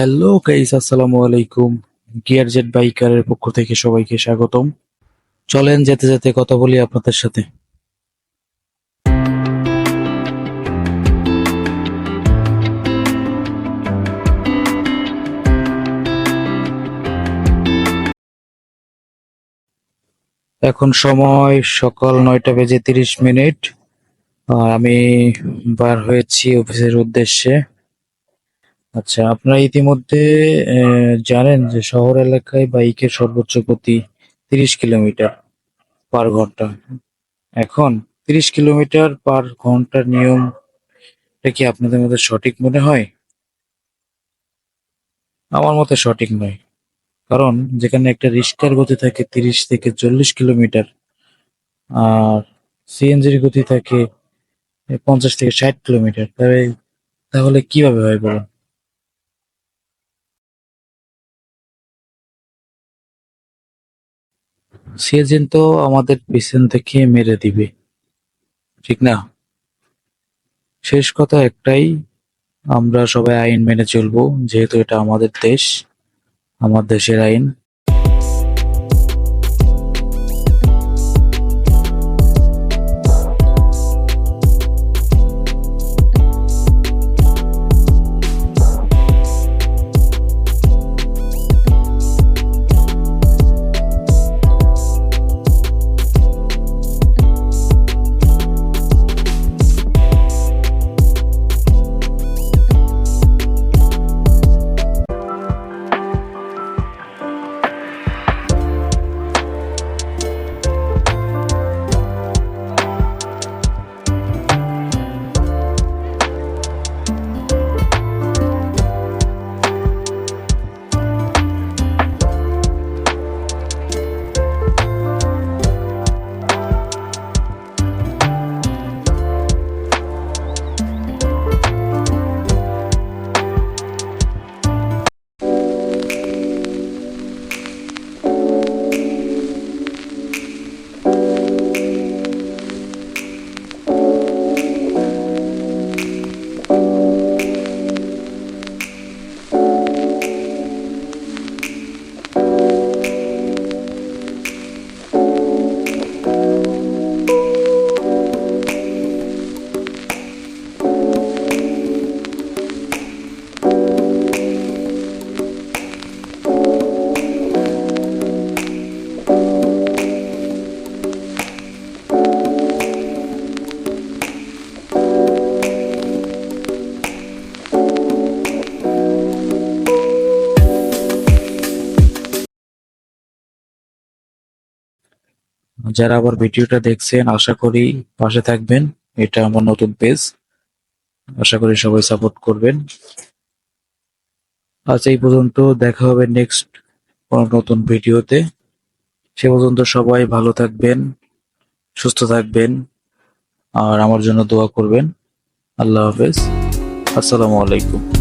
Hello guys, আসসালামু আলাইকুম। Gear jet বাইকারের পক্ষ থেকে সবাইকে স্বাগতম। চলেন যেতে যেতে কথা বলি আপনাদের সাথে। এখন সময় সকাল নয়টা বেজে তিরিশ মিনিট। আমি বার হয়েছি অফিসের উদ্দেশ্যে। আচ্ছা আপনারা ইতিমধ্যে জানেন যে শহর এলাকায় বাইকের সর্বোচ্চ গতি তিরিশ কিলোমিটার পার ঘণ্টা। এখন তিরিশ কিলোমিটার পার ঘণ্টার নিয়মটা কি আপনাদের মধ্যে সঠিক মনে হয়? আমার মতে সঠিক নয়। কারণ যেখানে একটা রিক্সার গতি থাকে তিরিশ থেকে চল্লিশ কিলোমিটার, আর সিএনজির গতি থাকে পঞ্চাশ থেকে ষাট কিলোমিটার তাহলে কীভাবে হয় বলুন? সিএনজি তো আমাদের পিছন থেকে মেরে দিবে। ঠিক না? শেষ কথা একটাই, আমরা সবাই আইন মেনে চলবো, যেহেতু এটা আমাদের দেশ, আমার দেশের আইন। যারা আবার ভিডিওটা দেখছেন, আশা করি পাশে থাকবেন। এটা আমার নতুন পেজ। আশা করি সবাই সাপোর্ট করবেন। আজ এই পর্যন্ত দেখা হবে নেক্সট কোনো নতুন ভিডিওতে। সে পর্যন্ত সবাই ভালো থাকবেন, সুস্থ থাকবেন, আর আমার জন্য দোয়া করবেন। আল্লাহ হাফেজ। আসসালামু আলাইকুম।